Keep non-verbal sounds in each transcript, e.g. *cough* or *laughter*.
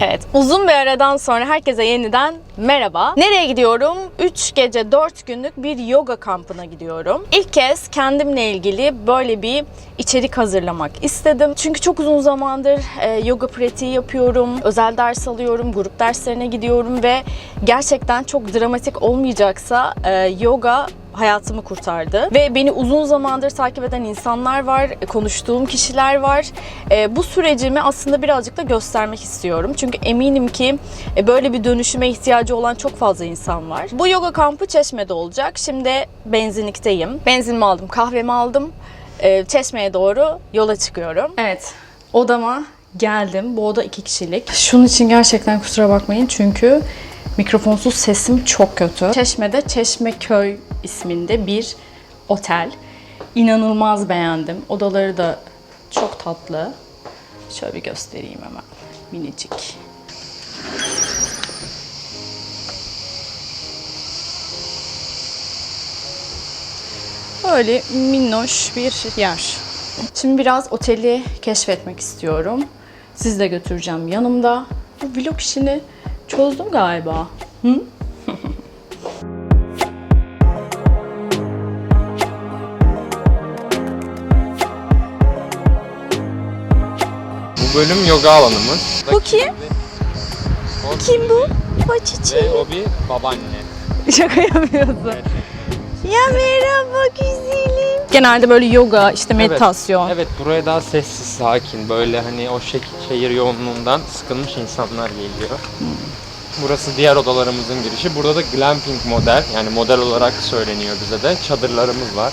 Evet, uzun bir aradan sonra herkese yeniden merhaba. Nereye gidiyorum? 3 gece 4 günlük bir yoga kampına gidiyorum. İlk kez kendimle ilgili böyle bir içerik hazırlamak istedim. Çünkü çok uzun zamandır e, yoga pratiği yapıyorum, özel ders alıyorum, grup derslerine gidiyorum ve gerçekten çok dramatik olmayacaksa e, yoga hayatımı kurtardı. Ve beni uzun zamandır takip eden insanlar var, konuştuğum kişiler var. E, bu sürecimi aslında birazcık da göstermek istiyorum. Çünkü eminim ki e, böyle bir dönüşüme ihtiyacı olan çok fazla insan var. Bu yoga kampı Çeşme'de olacak. Şimdi benzinlikteyim. Benzinimi aldım, kahvemi aldım. E, Çeşme'ye doğru yola çıkıyorum. Evet, odama geldim. Bu oda iki kişilik. Şunun için gerçekten kusura bakmayın çünkü mikrofonsuz sesim çok kötü. Çeşme'de Çeşmeköy isminde bir otel. İnanılmaz beğendim. Odaları da çok tatlı. Şöyle bir göstereyim hemen. Minicik. Böyle minnoş bir yer. Şimdi biraz oteli keşfetmek istiyorum. Sizi de götüreceğim yanımda. Bu vlog işini çözdüm galiba. Hı? Bu bölüm yoga alanımız. Bu kim? O Kim bu? Ve Paçiçi. o bir babaanne. *laughs* Şaka yapıyorsun. Ya merhaba güzelim. Genelde böyle yoga, işte meditasyon. Evet buraya daha sessiz, sakin. Böyle hani o şek- şehir yoğunluğundan sıkılmış insanlar geliyor. Burası diğer odalarımızın girişi. Burada da glamping model, yani model olarak söyleniyor bize de. Çadırlarımız var.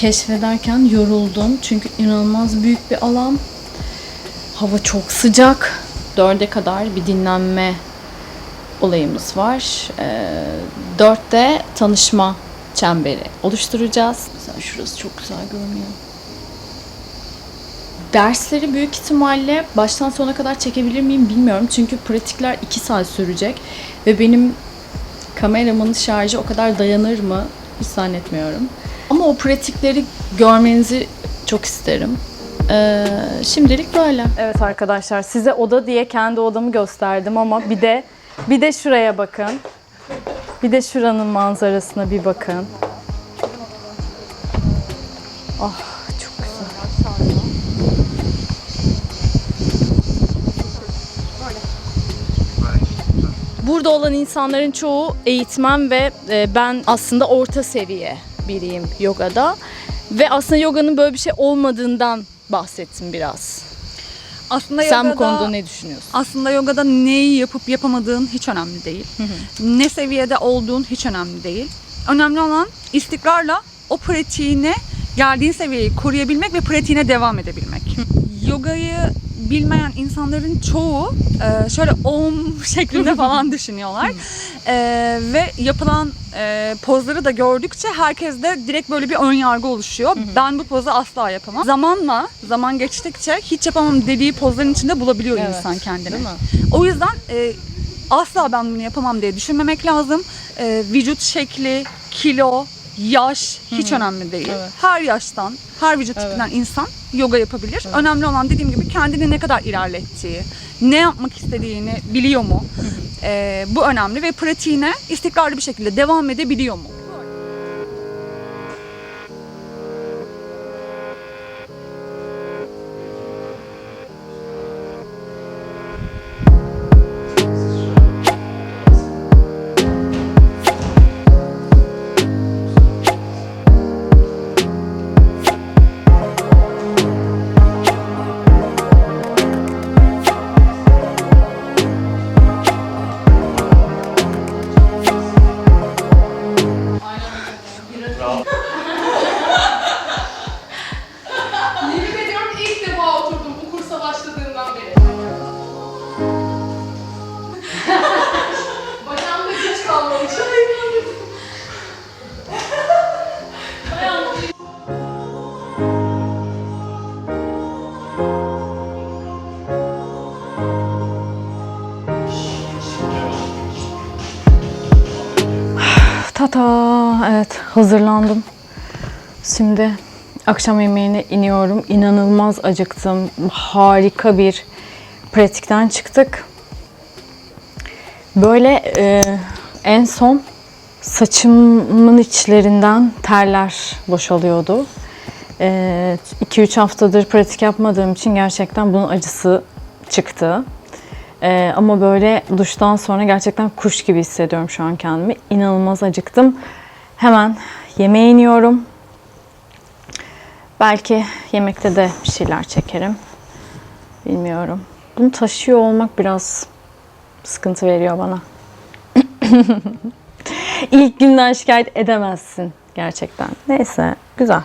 Keşfederken yoruldum çünkü inanılmaz büyük bir alan. Hava çok sıcak. Dörde kadar bir dinlenme olayımız var. Ee, dörtte tanışma çemberi oluşturacağız. Mesela şurası çok güzel görünüyor. Dersleri büyük ihtimalle baştan sona kadar çekebilir miyim bilmiyorum. Çünkü pratikler 2 saat sürecek. Ve benim kameramın şarjı o kadar dayanır mı hiç zannetmiyorum. Ama o pratikleri görmenizi çok isterim. Ee, şimdilik böyle. Evet arkadaşlar size oda diye kendi odamı gösterdim ama bir de bir de şuraya bakın. Bir de şuranın manzarasına bir bakın. Ah çok güzel. Burada olan insanların çoğu eğitmen ve e, ben aslında orta seviye biriyim yogada. Ve aslında yoganın böyle bir şey olmadığından bahsettim biraz. Aslında Sen bu yogada- konuda ne düşünüyorsun? Aslında yogada neyi yapıp yapamadığın hiç önemli değil. Ne seviyede olduğun hiç önemli değil. Önemli olan istikrarla o pratiğine geldiğin seviyeyi koruyabilmek ve pratiğine devam edebilmek. Yogayı bilmeyen insanların çoğu e, şöyle om *laughs* şeklinde falan düşünüyorlar. E, ve yapılan e, pozları da gördükçe herkeste direkt böyle bir ön yargı oluşuyor. Ben bu pozu asla yapamam. Zamanla, zaman geçtikçe hiç yapamam dediği pozların içinde bulabiliyor Evet, insan kendini. değil mi? O yüzden e, asla ben bunu yapamam diye düşünmemek lazım. E, vücut şekli, kilo, yaş hiç önemli değil. Evet. Her yaştan, her vücut Evet. tipinden insan yoga yapabilir. Önemli olan dediğim gibi kendini ne kadar ilerlettiği, ne yapmak istediğini biliyor mu? E, bu önemli ve pratiğine istikrarlı bir şekilde devam edebiliyor mu? Hazırlandım. Şimdi akşam yemeğine iniyorum. İnanılmaz acıktım. Harika bir pratikten çıktık. Böyle e, en son saçımın içlerinden terler boşalıyordu. 2-3 haftadır pratik yapmadığım için gerçekten bunun acısı çıktı. Ee, ama böyle duştan sonra gerçekten kuş gibi hissediyorum şu an kendimi. İnanılmaz acıktım. Hemen yemeğe iniyorum. Belki yemekte de bir şeyler çekerim. Bilmiyorum. Bunu taşıyor olmak biraz sıkıntı veriyor bana. *laughs* İlk günden şikayet edemezsin gerçekten. Neyse, güzel.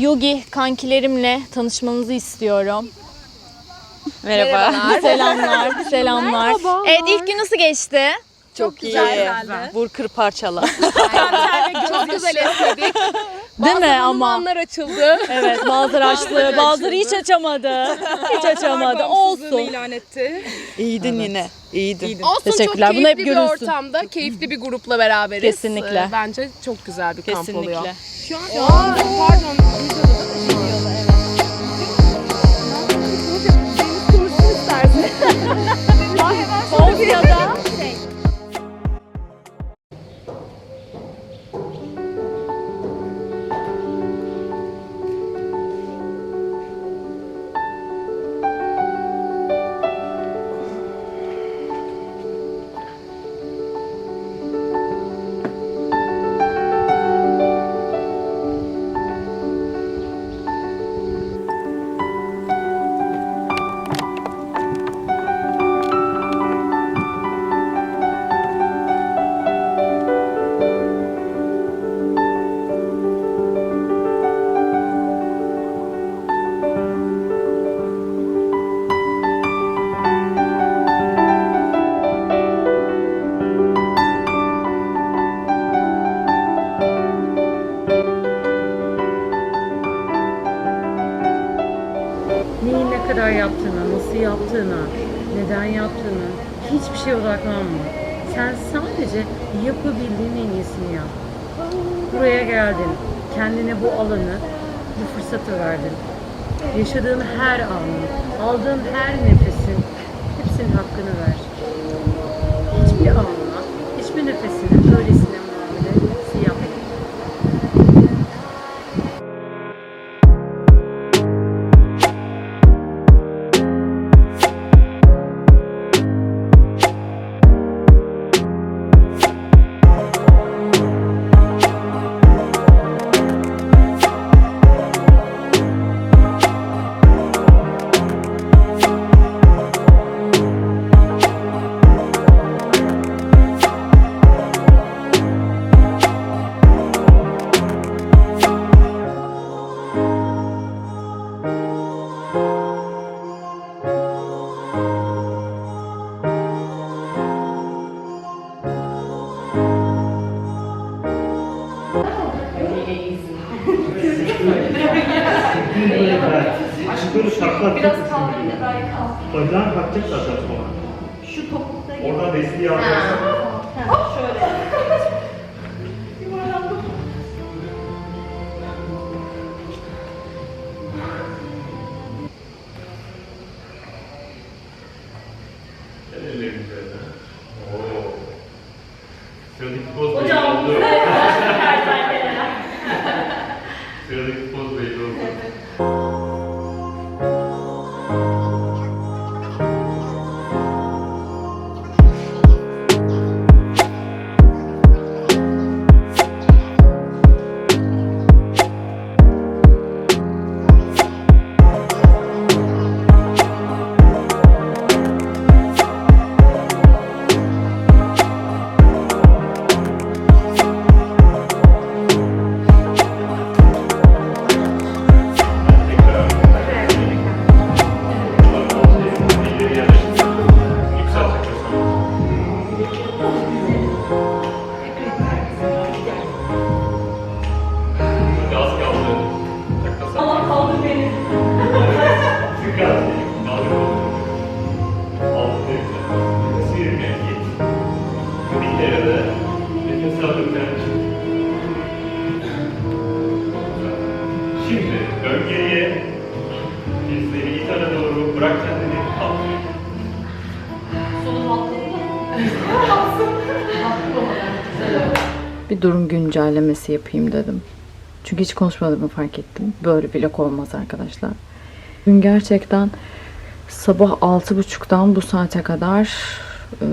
Yogi kankilerimle tanışmanızı istiyorum. Merhaba. *laughs* Selamlar, selamlar. Evet ilk gün nasıl geçti? Çok, iyi. Vur kır parçala. Çok güzel esnedik. Değil mi ama? Anlar açıldı. *laughs* Evet bazıları açtı, bazıları hiç açamadı. Hiç açamadı. Olsun. ilan etti. İyiydin yine. İyiydin. Olsun Teşekkürler. çok Bunu hep bir görürsün. ortamda, keyifli bir grupla beraberiz. Kesinlikle. Ee, Bence çok güzel bir kamp oluyor. Kesinlikle. Şu an, şu an pardon. Hiçbir şeye odaklanma. Sen sadece yapabildiğin en iyisini yap. Buraya geldin, kendine bu alanı, bu fırsatı verdin. Yaşadığın her anın, aldığın her nefesin hepsinin hakkını ver. Hiçbir anına, hiçbir nefesine öylesine Bacağın kalkacak zaten sonra. Şu topukta Oradan desteği alacaksın. Dizleri iyi tarafa doğru bırak kendini. Kalk. bir durum güncellemesi yapayım dedim. Çünkü hiç konuşmadığımı fark ettim. Böyle vlog olmaz arkadaşlar. Dün gerçekten sabah 6.30'dan bu saate kadar e,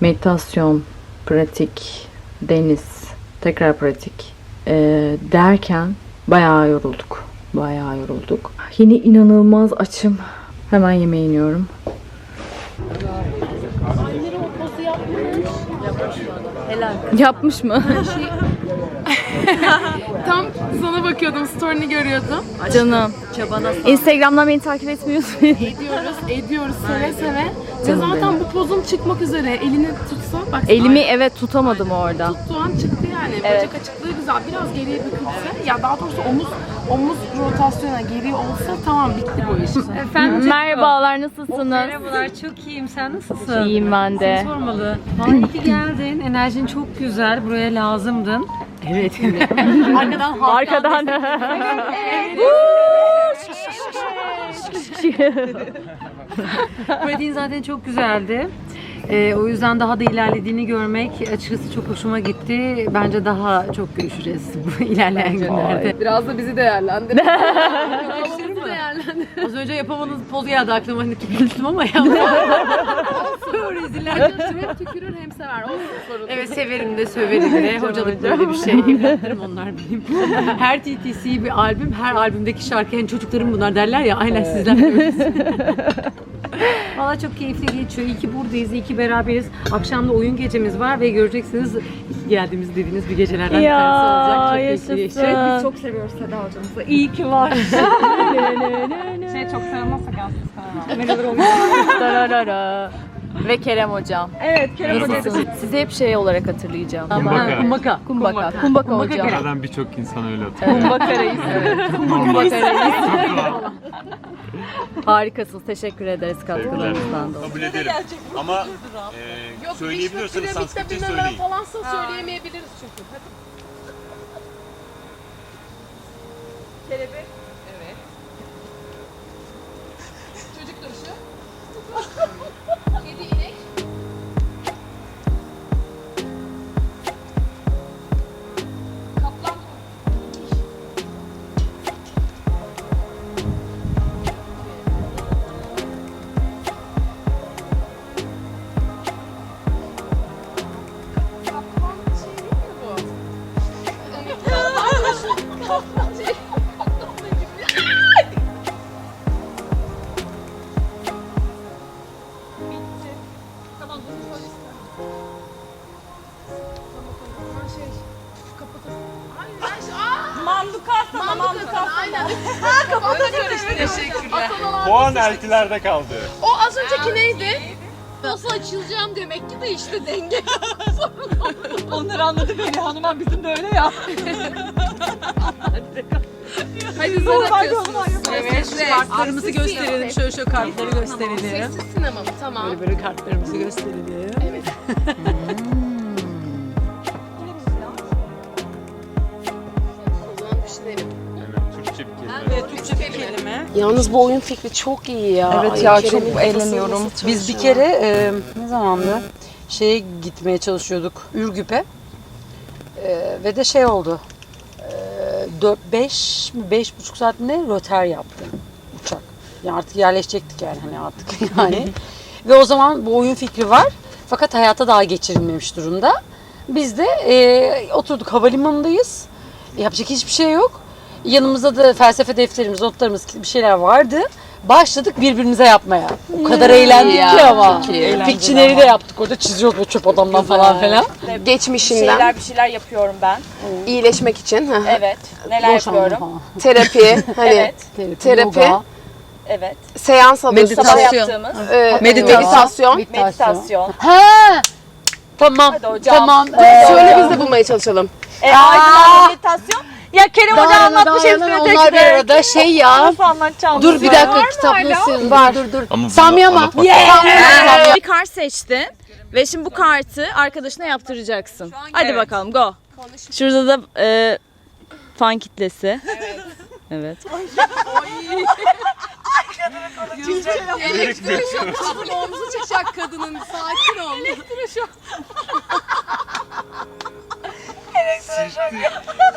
meditasyon, pratik, deniz, tekrar pratik e, derken bayağı yorulduk. Bayağı yorulduk. Yine inanılmaz açım. Hemen yemeğe iniyorum. Yapmış mı? *laughs* Tam sana bakıyordum, story'ni görüyordum. Canım. Instagram'dan beni takip etmiyorsun. Ediyoruz, ediyoruz seve seve. Ve zaten bu pozum çıkmak üzere. Elini tutsa, bak Elimi evet tutamadım orada. tuttuğu an çıktı yani. Bacak açıklığı güzel. Biraz geriye bükülse, ya daha doğrusu omuz omuz rotasyona geri olsa tamam bitti bu iş. *laughs* Efendim Merhabalar nasılsınız? Merhabalar çok iyiyim sen nasılsın? İyiyim ben de. Sormalı. Vallahi iyi ki geldin. Enerjin çok güzel. Buraya lazımdın. Evet. *laughs* Arkadan *laughs* Arkadan. Pratiğin zaten çok güzeldi. Ee, o yüzden daha da ilerlediğini görmek açıkçası çok hoşuma gitti. Bence daha çok görüşeceğiz bu *laughs* ilerleyen günlerde. Biraz da bizi değerlendir. Havamızı *laughs* değerlendir. Az önce yapamadığınız pozu geldi aklıma hani tükürmüştüm ama ya. *laughs* Reziller. Hem tükürür hem sever. Olsun sorun. Evet severim de söverim de. Hocalık böyle bir şey. Evlatlarım onlar benim. Her TTC bir albüm, her albümdeki şarkı yani çocuklarım bunlar derler ya aynen sizler de öylesiniz. Valla çok keyifli geçiyor. İyi ki buradayız, iyi ki beraberiz. Akşam da oyun gecemiz var ve göreceksiniz iyi geldiğimiz dediğiniz bir gecelerden bir tanesi olacak. Çok keyifli geçecek. Biz çok seviyoruz Seda hocamızı. İyi ki var. *laughs* Şey çok sevmezsek Dararara. Ve Kerem hocam. Evet Kerem Hoca. Nasılsınız? Sizi hep şey olarak hatırlayacağım. Kumbaka. Kumbaka. Kumbaka. Kumbaka hocam. Aradan birçok insan öyle hatırlıyor. Kumbaka reis. Kumbaka reis. *laughs* Harikasınız. Teşekkür ederiz katkılarınızdan dolayı. Kabul ederim. Ama e, söyleyebiliyorsanız Sanskritçe söyleyin. falansa söyleyemeyebiliriz çünkü. Hadi. Çocuk duruşu. *laughs* Mandukasana, mandukasana. Aynen. Ha kafada karıştı. Teşekkürler. Puan eltilerde kaldı. O az önceki neydi? Nasıl açılacağım demek ki de işte denge. *laughs* Onları anladı beni hanıma bizim de öyle ya. *laughs* Hadi zor atıyorsunuz. Evet, kartlarımızı gösterelim. Şöyle şöyle kartları gösterelim. Sessiz sinema mı? Tamam. Böyle böyle kartlarımızı gösterelim. O zaman düşünelim. Evet, Türkçe bir kelime. Kelime. Yalnız bu oyun fikri çok iyi ya. Evet Ay, ya Kerem'in çok kafası eğleniyorum. nasıl Biz bir çalışıyor? kere e, ne zamandı şeye gitmeye çalışıyorduk Ürgüp'e E, ve de şey oldu. E, 4 5 mi 5 buçuk saat ne röter yaptı uçak. Yani artık yerleşecektik yani hani artık *laughs* yani. ve o zaman bu oyun fikri var. Fakat hayata daha geçirilmemiş durumda. Biz de e, oturduk havalimanındayız. Yapacak hiçbir şey yok. Yanımızda da felsefe defterimiz, notlarımız bir şeyler vardı. Başladık birbirimize yapmaya. O kadar eğlendik ki ama. Pikçileri de yaptık orada çiziyoruz böyle çöp adamdan falan filan. Geçmişinden bir şeyler yapıyorum ben. iyileşmek için. hı hı. Evet. Neler Boşanma yapıyorum? falan. Terapi, *laughs* hani Evet. Terapi, Terapi. yoga, Evet. seans alıyorsun. Sabah Meditasyon. yaptığımız Ee, Meditasyon. meditasyon. meditasyon. Ha! Tamam. Hadi hocam. Tamam. Ee, Söyle biz de bulmaya çalışalım. E, aydınlanma meditasyon. Ya Kerem Hoca anlatmış hepsini tek Onlar bir tek. arada şey ya. Nasıl anlatacağım? Dur bir dakika kitap nasıl? Var. Dur dur. Ama Sami ama. Bir kart seçtin ve şimdi bu kartı arkadaşına yaptıracaksın. Hadi bakalım go. Şurada da e, fan kitlesi. Evet. Omzu çıkacak kadının. Sakin ol.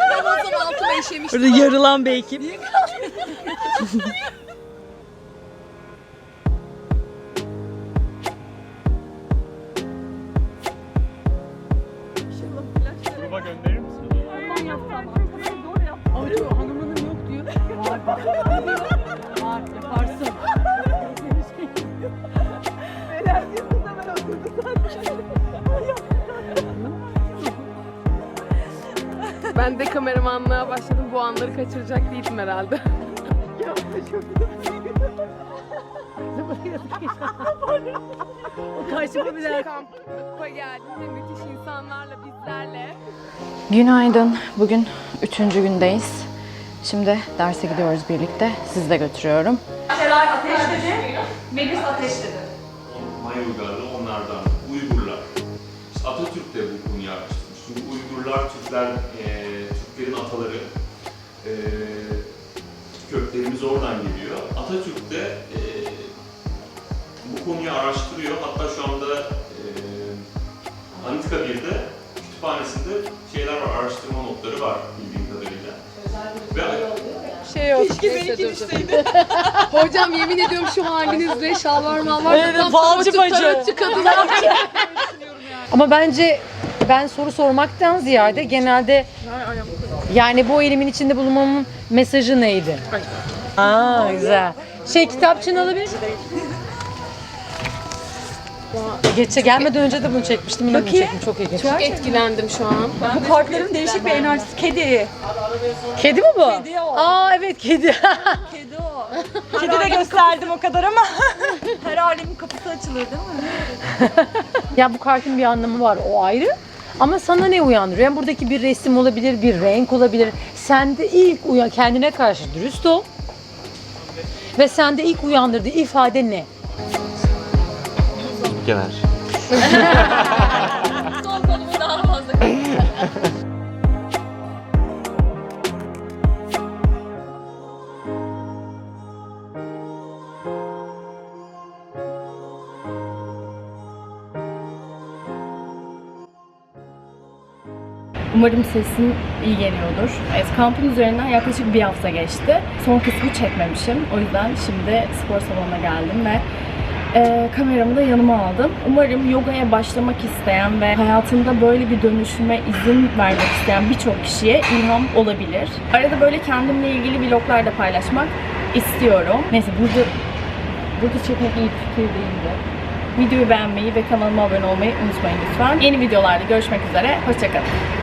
Ramazan altıma işemiş. Burada yarılan bir ekip. *laughs* Kaçıracak değildim herhalde. *laughs* Karşıma bile kampa geldim ve müthiş insanlarla bizlerle. Günaydın. Bugün üçüncü gündeyiz. Şimdi derse gidiyoruz birlikte. Sizi de götürüyorum. Maya uygarlığı onlardan. Uygurlar. İşte Atatürk de bu konuyu araştırmış. Çünkü Uygurlar Türkler, eee Türklerin ataları. Eee köklerimiz oradan geliyor. Atatürk de eee, bu konuyu araştırıyor. Hatta şu anda eee Anıtka 1'de kütüphanesinde şeyler var, araştırma notları var bildiğim kadarıyla. Ve *laughs* Hocam yemin ediyorum şu halinizle şalvar malvar Evet, falcı bacı. kadınlar. *laughs* Ama bence ben soru sormaktan ziyade genelde yani bu elimin içinde bulunmamın mesajı neydi? Aa güzel. Şey kitapçığını alabilir miyim? Geçe gelmeden önce de bunu çekmiştim. Yine bunu çektim. Çok ilginç. Çok etkilendim şu an. Bu kartların değişik bir enerjisi. Kedi. Kedi mi bu? Kedi o. Aa evet kedi. *laughs* Kedi o. Kedi de gösterdim o kadar ama. Her alemin kapısı açılır değil mi? *laughs* ya bu kartın bir anlamı var o ayrı. Ama sana ne uyandırıyor? Yani buradaki bir resim olabilir, bir renk olabilir. Sende ilk uyan kendine karşı dürüst ol. Ve sende ilk uyandırdığı ifade ne? Genel. *laughs* Umarım sesim iyi geliyordur. Evet, kampın üzerinden yaklaşık bir hafta geçti. Son kısmı çekmemişim. O yüzden şimdi spor salonuna geldim ve e, kameramı da yanıma aldım. Umarım yogaya başlamak isteyen ve hayatında böyle bir dönüşüme izin vermek isteyen birçok kişiye ilham olabilir. Arada böyle kendimle ilgili vloglar da paylaşmak istiyorum. Neyse burada burada çekmek iyi fikir değildi. Videoyu beğenmeyi ve kanalıma abone olmayı unutmayın lütfen. Yeni videolarda görüşmek üzere. Hoşçakalın.